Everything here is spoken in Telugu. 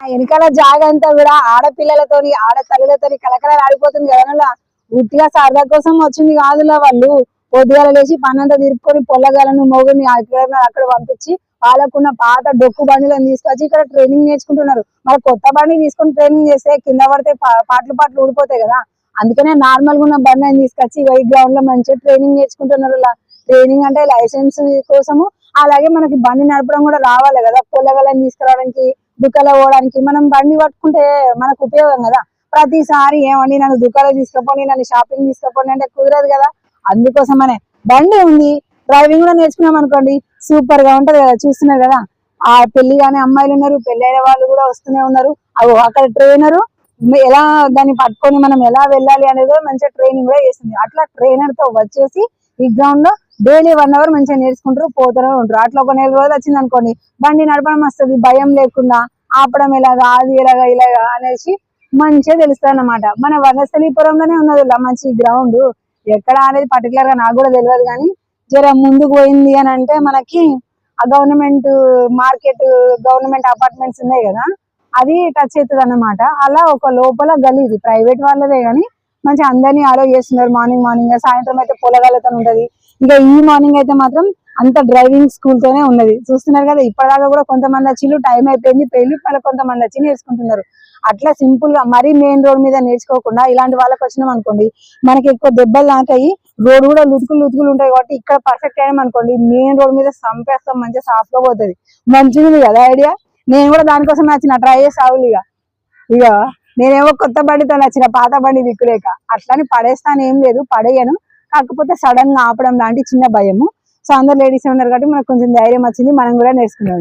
వెనకాల జాగంతా కూడా ఆడపిల్లలతోని ఆడ తల్లులతోని కలకల ఆడిపోతుంది కదా ఉట్టిగా సరదా కోసం వచ్చింది కాదులా వాళ్ళు. పొద్దుగాల లేచి పన్నంతా తిరుపుకొని పొల్లగాలను మొగుని అక్కడ అక్కడ పంపించి వాళ్ళకున్న పాత డొక్కు బండిలను తీసుకొచ్చి ఇక్కడ ట్రైనింగ్ నేర్చుకుంటున్నారు. మరి కొత్త బండి తీసుకొని ట్రైనింగ్ చేస్తే కింద పడితే పాటలు పాటలు ఊడిపోతాయి కదా. అందుకనే నార్మల్గా ఉన్న బండి తీసుకొచ్చి ఈ గ్రౌండ్లో మంచిగా ట్రైనింగ్ నేర్చుకుంటున్నారు ట్రైనింగ్ అంటే లైసెన్స్ కోసము. అలాగే మనకి బండి నడపడం కూడా రావాలి కదా. పొల్లగాలను తీసుకురావడానికి దుకాణం పోవడానికి మనం బండి పట్టుకుంటే మనకు ఉపయోగం కదా. ప్రతిసారి ఏమండి నన్ను దుకాణం తీసుకుపోండి నన్ను షాపింగ్ తీసుకుపోండి అంటే కుదరదు కదా. అందుకోసమనే బండి ఉంది డ్రైవింగ్ కూడా నేర్చుకున్నాం అనుకోండి సూపర్గా ఉంటది కదా చూస్తున్నారు కదా. ఆ పెళ్ళి కానీ అమ్మాయిలు ఉన్నారు పెళ్ళైన వాళ్ళు కూడా వస్తూనే ఉన్నారు. అవి అక్కడ ట్రైనరు ఎలా దాన్ని పట్టుకొని మనం ఎలా వెళ్ళాలి అనేది మంచిగా ట్రైనింగ్ కూడా చేస్తుంది. అట్లా ట్రైనర్తో వచ్చేసి ఈ గ్రౌండ్లో డైలీ వన్ అవర్ మంచిగా నేర్చుకుంటారు పోతూనే ఉంటారు. అట్లా ఒక నెల రోజులు వచ్చింది అనుకోండి బండి నడపడం వస్తుంది భయం లేకుండా ఆపడం ఎలాగా అది ఎలాగా ఇలాగా అనేసి మంచిగా తెలుస్తుంది అన్నమాట మన వనస్థలీపురంలోనే ఉన్నది మంచి గ్రౌండ్ ఎక్కడ అనేది పర్టికులర్గా నాకు కూడా తెలియదు కానీ జర ముందుకు పోయింది అని అంటే మనకి ఆ గవర్నమెంట్ మార్కెట్ గవర్నమెంట్ అపార్ట్మెంట్స్ ఉన్నాయి కదా అది టచ్ అవుతుంది అన్నమాట అలా ఒక లోపల గలీ ఇది ప్రైవేట్ వాళ్ళదే కానీ మంచి అందరినీ అలో చేస్తున్నారు. మార్నింగ్ మార్నింగ్ సాయంత్రం అయితే పొలగాలతో ఉంటది. ఇక ఈ మార్నింగ్ అయితే మాత్రం అంత డ్రైవింగ్ స్కూల్ తోనే ఉన్నది. చూస్తున్నారు కదా ఇప్పటిదాకా కూడా కొంతమంది వచ్చి టైం అయిపోయింది పెళ్ళి మళ్ళీ కొంతమంది వచ్చి నేర్చుకుంటున్నారు. అట్లా సింపుల్గా మరీ మెయిన్ రోడ్ మీద నేర్చుకోకుండా ఇలాంటి వాళ్ళకి వచ్చినాం అనుకోండి మనకి ఎక్కువ దెబ్బలు నాకాయి రోడ్ కూడా లుతుకులు లుతుకులు ఉంటాయి కాబట్టి ఇక్కడ పర్ఫెక్ట్ అయినాం అనుకోండి మెయిన్ రోడ్ మీద సంపేస్తాం మంచిగా సాఫ్ట్గా పోతుంది. మంచిగా కదా ఐడియా నేను కూడా దానికోసం నచ్చిన ట్రై చేసావులు ఇక. ఇక నేనేమో కొత్త బండితో నచ్చిన పాత బండి దిక్కులేక అట్లని పడేస్తాను ఏం లేదు పడేయను. కాకపోతే సడన్గా ఆపడం లాంటి చిన్న భయము. సో అందరు లేడీస్ ఉన్నారు కాబట్టి మనకు కొంచెం ధైర్యం వచ్చింది మనం కూడా నేర్చుకున్నాం